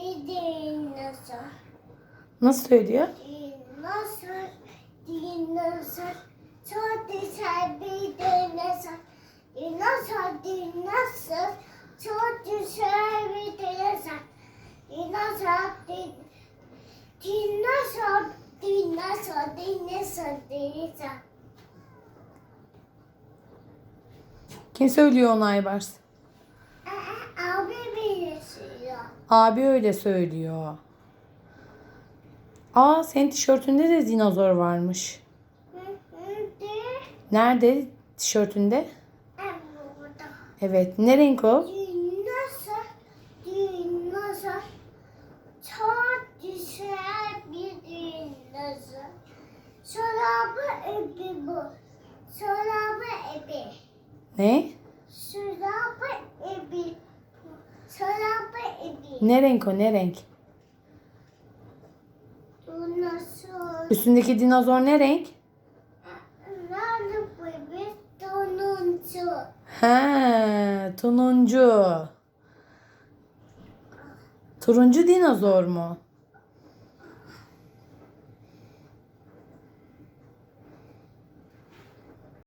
dinozor. Nasıl söylüyor? Dinozor, dinozor. Çok güzel bir dinozor. Dinozor, dinozor. Çok güzel bir dinozor. Dinozor, din, dinozor, dinozor, dinozor, dinozor. Kim söylüyor onu Aybars? Aa, Abi birleşiyor. Abi öyle söylüyor. Aa senin tişörtünde de dinozor varmış. Nerede tişörtünde? Evet. Ne renk o? Dinozor, dinozor. Çok güzel bir dinozor. Çorabı ebi bu. Çorabı ebi. Ne? Çorabı ebi. Çorabı ebi. Ne renk o? Ne renk? Dinozor. Üstündeki dinozor ne renk? Donuncu. He, turuncu. Turuncu dinozor mu?